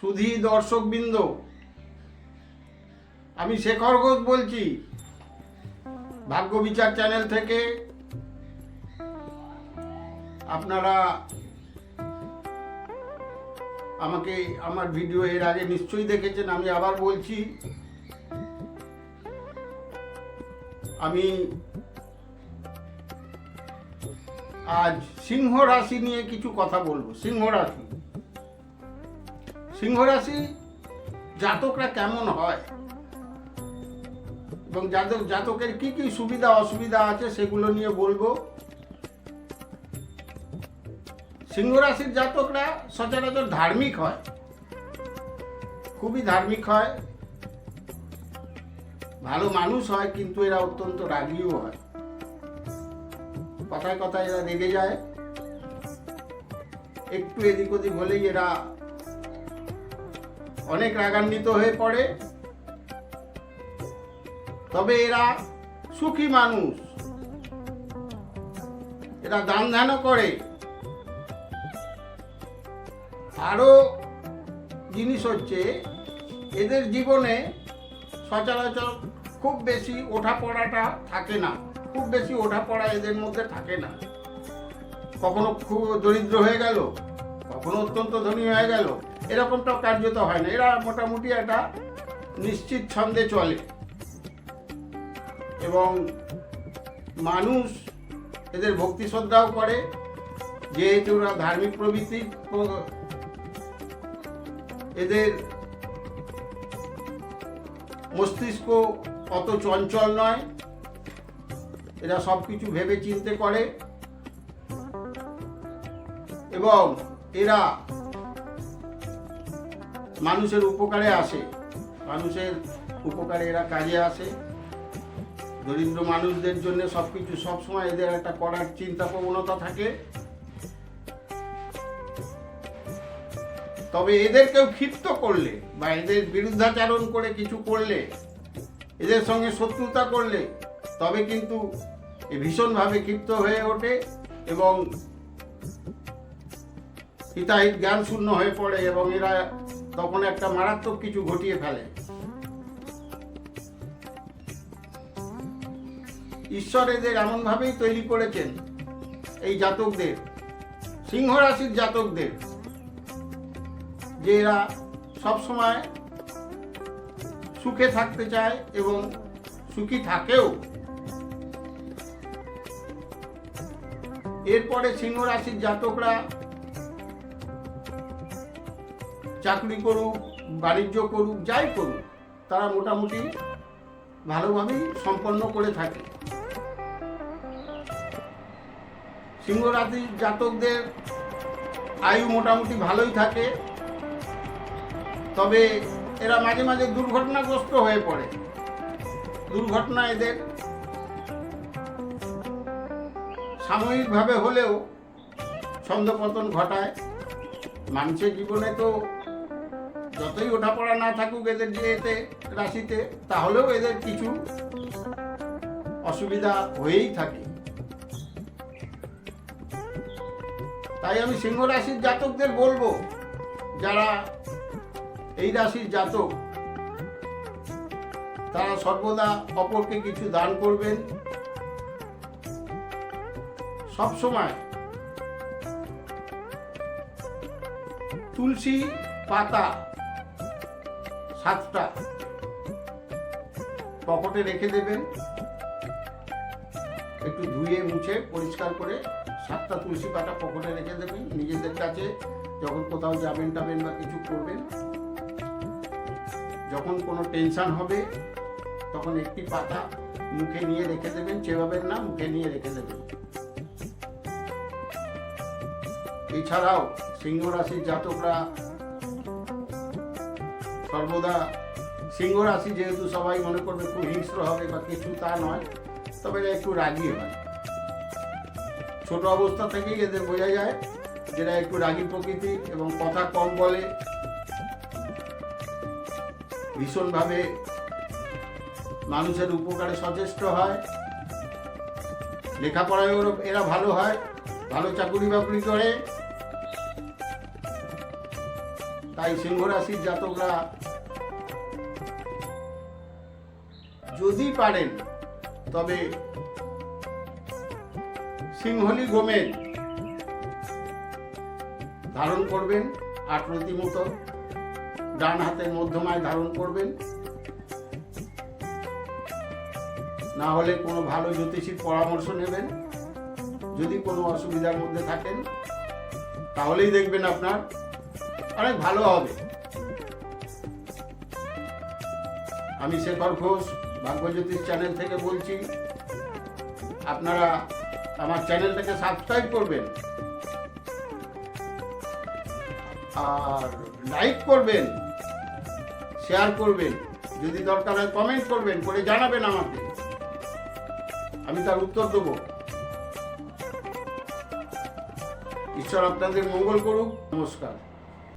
সুধী দর্শকবৃন্দ, আমি শেখর ঘোষ বলছি। ভাগ্য বিচার চ্যানেল থেকে আপনারা আমাকে, আমার ভিডিও এর আগে নিশ্চয়ই দেখেছেন, আমি আবার বলছি, আমি আজ সিংহ রাশি নিয়ে কিছু কথা বলব। সিংহ রাশি। সিংহ রাশি জাতকরা কেমন হয়? এবং জাতক জাতকের কি কি সুবিধা, অসুবিধা আছে সেগুলো নিয়ে বলব। সিংহ রাশির জাতকরা সচরাচর ধার্মিক হয়। খুবই ধার্মিক হয়। ভালো মানুষ হয়, কিন্তু এরা অত্যন্ত রাগীও হয়। কথায় কথায় এরা রেগে যায়। একটু এদিক ওদিক হলেই এরা অনেক রাগান্বিত হয়ে পড়ে। তবে এরা সুখী মানুষ। এরা দান ধ্যানও করে। আরও জিনিস হচ্ছে, এদের জীবনে সচরাচর খুব বেশি ওঠা পড়াটা থাকে না। খুব বেশি ওঠা পড়া এদের মধ্যে থাকে না। কখনো খুব দরিদ্র হয়ে গেল, কখনো অত্যন্ত ধনী হয়ে গেল। এরকমটাও কার্যত হয় না। এরা মোটামুটি একটা নিশ্চিত ছন্দে চলে। এবং মানুষ এদের ভক্তি শ্রদ্ধাও করে। যেহেতু ওরা ধার্মিক প্রবৃত্তি এদের মস্তিষ্ক অত চঞ্চল নয়। এরা সব কিছু ভেবে চিনতে করে। এবং এরা মানুষের উপকারে আসে। মানুষের উপকারে এরা কাজে আসে। দরিদ্র মানুষদের জন্য সবকিছু সবসময় এদের একটা করার চিন্তা প্রবণতা থাকে। তবে এদেরকেও ক্ষিপ্ত করলে বা এদের বিরুদ্ধাচারণ করে কিছু করলে, এদের সঙ্গে শত্রুতা করলে, তবে কিন্তু ভীষণভাবে ক্ষিপ্ত হয়ে ওঠে এবং হিতাহিত জ্ঞান শূন্য হয়ে পড়ে এবং এরা তখন একটা মারাত্মক কিছু ঘটিয়ে ফেলে। ঈশ্বর এদের এমনভাবেই তৈরি করেছেন, এই জাতকদের সিংহ রাশির জাতকদের, যে এরা সবসময় সুখে থাকতে চায় এবং সুখী থাকেও। এরপরে সিংহ রাশির জাতকরা চাকরি করুক, বাণিজ্য করুক, যাই করুক, তারা মোটামুটি ভালোভাবেই সম্পন্ন করে থাকে। সিংহ রাশির জাতকদের আয়ু মোটামুটি ভালোই থাকে, তবে এরা মাঝে মাঝে দুর্ঘটনাগ্রস্ত হয়ে পড়ে। দুর্ঘটনা এদের সাময়িকভাবে হলেও ছন্দপতন ঘটায়। মানুষের জীবনে তো যতই ওঠাপড়া না থাকুক এদের এতে রাশিতে, তাহলেও এদের কিছু অসুবিধা হয়েই থাকে। তাই আমি সিংহ রাশির জাতকদের বলব, যারা এই রাশির জাতক, তারা সর্বদা অপরকে কিছু দান করবেন। সব সময় তুলসী পাতা সাতটা। পকেটে রেখে দেবেন। একটু ধুয়ে, মুছে, পরিষ্কার করে সাতটা তুলসী পাতা পকেটে রেখে দেবেন। নিজেদের কাছে যখন কোথাও যাবেন টাবেন বা কিছু করবেন, যখন কোনো টেনশন হবে, তখন একটি পাতা মুখে নিয়ে রেখে দেবেন। চেবাবেন না মুখে নিয়ে রেখে দেবেন। এছাড়াও সিংহ রাশির জাতকরা সর্বদা সিংহ রাশি যেহেতু সবাই মনে করবে খুব হিংস্র হবে বা কিছু তা নয়, তবে এরা একটু রাগী হয়। ছোট অবস্থা থেকেই এদের বোঝা যায় যেটা একটু রাগী প্রকৃতি এবং কথা কম বলে, ভীষণভাবে মানুষের উপকারে সচেষ্ট হয়। লেখাপড়ায় এরা ভালো হয়, ভালো চাকুরি বাকরি করে। তাই সিংহ রাশির জাতকরা যদি পারেন, তবে সিংহলি গোমের ধারণ করবেন, আটরতি মতো ডান হাতের মধ্যমায় ধারণ করবেন। না হলে কোনো ভালো জ্যোতিষীর পরামর্শ নেবেন। যদি কোনো অসুবিধার মধ্যে থাকেন, তাহলেই দেখবেন আপনার অনেক ভালো হবে। আমি শেখর ঘোষ। ভাগ্যজ্যোতিষ চ্যানেল থেকে বলছি, আপনারা আমার চ্যানেলটাকে সাবস্ক্রাইব করবেন আর লাইক করবেন শেয়ার করবেন, যদি দরকার হয় কমেন্ট করবেন, করে জানাবেন আমাকে। আমি তার উত্তর দেবো। ঈশ্বর আপনাদের মঙ্গল করুক। নমস্কার।